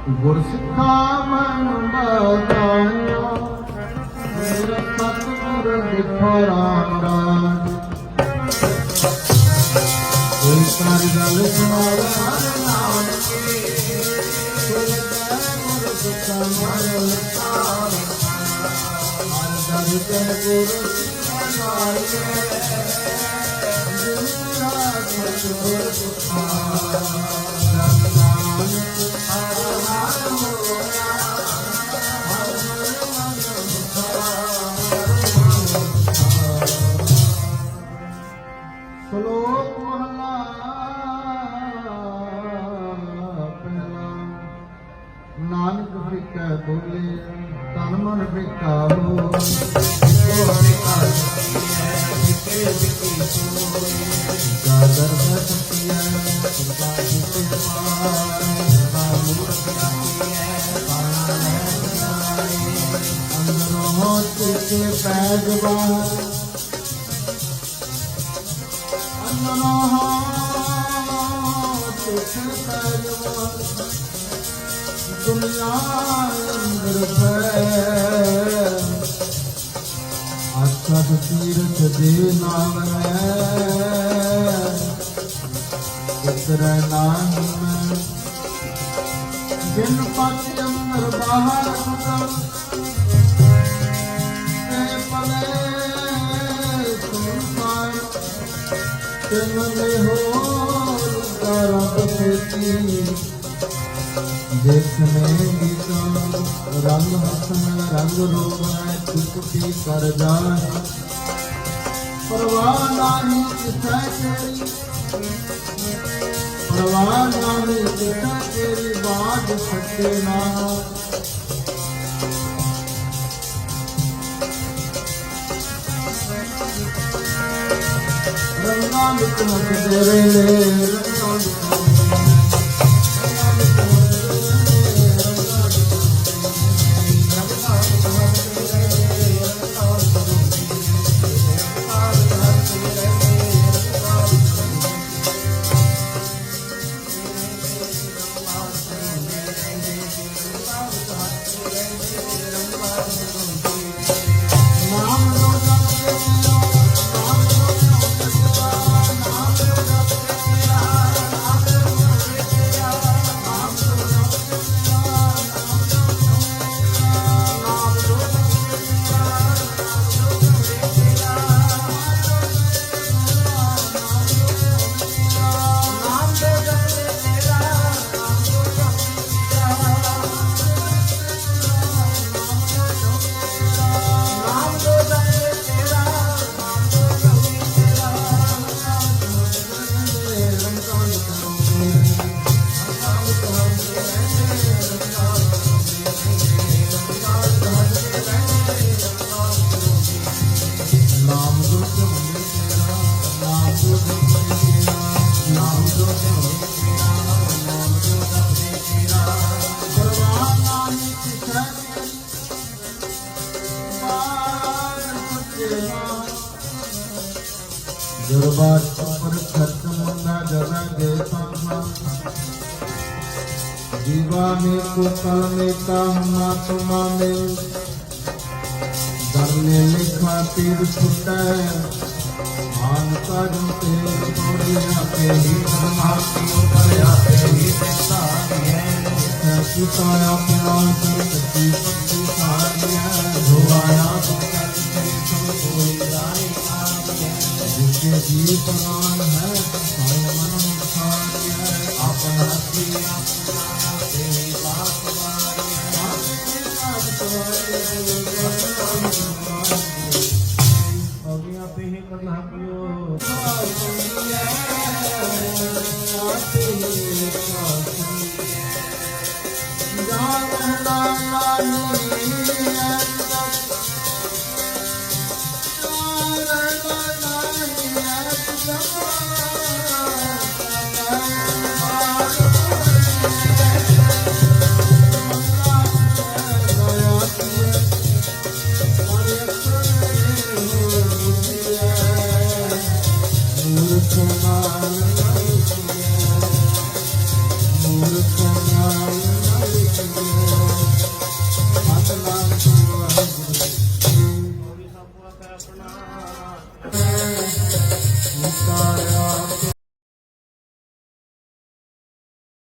ਗੁਰ ਸਿੱਖਾ ਮਨ ਬਤਾਇਆ ਮੇਰਾ ਸਤਿਗੁਰ ਦਿੱਤਾ ਰਾਮ ਰਾਜ ਕੋਈ ਸਾਰੀ ਗੱਲ ਸੁਣਾਵੇ ਨਾਮ ਕੀ ਗੁਰ ਸਿੱਖਾ ਮਨ ਬਤਾਇਆ ਹਰ ਦਰ ਗੁਰ ਸਿੱਖਾ ਨਾਰਿਏ ਮੇਰਾ ਸਤਿਗੁਰ ਦਿੱਤਾ ਰਾਮ ਅੰਦਰੋਂ ਤੁਕੇ ਪੈਜਵਾ ਦੁਨੀਆ ਅੰਦਰ ਪੈ ਆਸਾ ਤੀਰਥ ਦੇ ਨਾਮ ਹੈ ਉਤਰੈ ਨਾਮ। ਜਿਨ ਪਤ ਅੰਦਰ ਬਾਹਰ ਸੁਤਮ ਤਿਮਲੇ ਹੋ ਰਬ ਖੇਤੀ ਦੇਖਨੇ ਗੀਤਾਂ ਰੰਗ ਹਸਨ ਰੰਗ ਰੋਵੈ ਚੁੱਪੀ ਕਰ ਜਾਏ ਪਰਵਾਹ ਨਹੀਂ ਕਿਸੈ ਤੇਰੀ ਪਰਵਾਹ ਨਹੀਂ ਕਿਸੈ ਤੇਰੀ ਬਾਤ ਸੱਚੇ ਨਾ ਰੰਗਾਂ ਵਿੱਚ दुर्वास पर खत्मना जरा देता हम जीवा में को कल में का हमा तुमा में दर में लिखा तीर छुटा मान कर्म पे गोरिया पे ही ब्रह्मा की दरिया पे ही। दिखाती है सुताया प्यार की सच्ची सच्ची सारी है। धुआया तो ਜਿਸੇ ਜੀ ਪ੍ਰਮਾਨ ਹੈ ਸਾਇ ਮਨ ਮੁਖਾਰੀਐ ਆਪਣਾ ਕੀ ਆਪਣਾ ਤੇ ਬਾਤ ਅਗਿਆ ਤੇ ਹੀ ਕਰਨਾ ਪਿਓ। ਮੂਰਖ ਨਾਲ